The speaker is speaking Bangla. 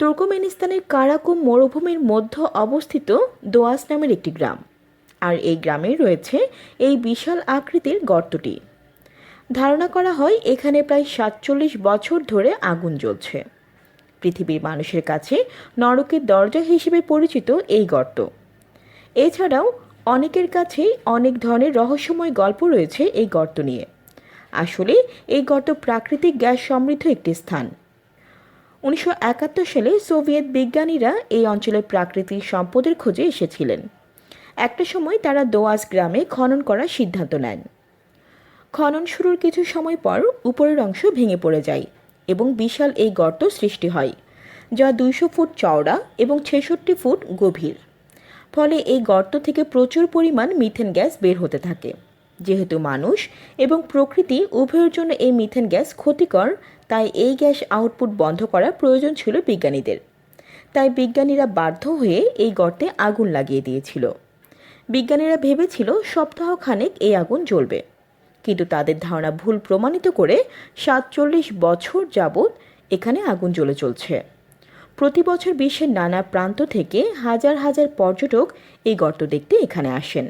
তুর্কমেনিস্তানের কারাকুম মরুভূমির মধ্য অবস্থিত দোয়াস নামের একটি গ্রাম। আর এই গ্রামে রয়েছে এই বিশাল আকৃতির গর্তটি। ধারণা করা হয় এখানে প্রায় সাতচল্লিশ বছর ধরে আগুন জ্বলছে। পৃথিবীর মানুষের কাছে নরকের দরজা হিসেবে পরিচিত এই গর্ত। এছাড়াও অনেকের কাছেই অনেক ধরনের রহস্যময় গল্প রয়েছে এই গর্ত নিয়ে। আসলে এই গর্ত প্রাকৃতিক গ্যাস সমৃদ্ধ একটি স্থান। উনিশশো একাত্তর সালে সোভিয়েত বিজ্ঞানীরা এই অঞ্চলের প্রাকৃতিক সম্পদের খোঁজে এসেছিলেন। একটা সময় তারা দোয়াস গ্রামে খনন করার সিদ্ধান্ত নেন। খনন শুরুর কিছু সময় পর উপরের অংশ ভেঙে পড়ে যায় এবং বিশাল এই গর্ত সৃষ্টি হয়, যা দুইশো ফুট চওড়া এবং ছেষট্টি ফুট গভীর। ফলে এই গর্ত থেকে প্রচুর পরিমাণ মিথেন গ্যাস বের হতে থাকে। যেহেতু মানুষ এবং প্রকৃতি উভয়ের জন্য এই মিথেন গ্যাস ক্ষতিকর, তাই এই গ্যাস আউটপুট বন্ধ করা প্রয়োজন ছিল বিজ্ঞানীদের। তাই বিজ্ঞানীরা বাধ্য হয়ে এই গর্তে আগুন লাগিয়ে দিয়েছিল। বিজ্ঞানীরা ভেবেছিল সপ্তাহখানেক এই আগুন জ্বলবে। কিন্তু তাদের ধারণা ভুল প্রমাণিত করে সাতচল্লিশ বছর যাবৎ এখানে আগুন জ্বলে চলছে। প্রতি বছর বিশ্বের নানা প্রান্ত থেকে হাজার হাজার পর্যটক এই গর্ত দেখতে এখানে আসেন।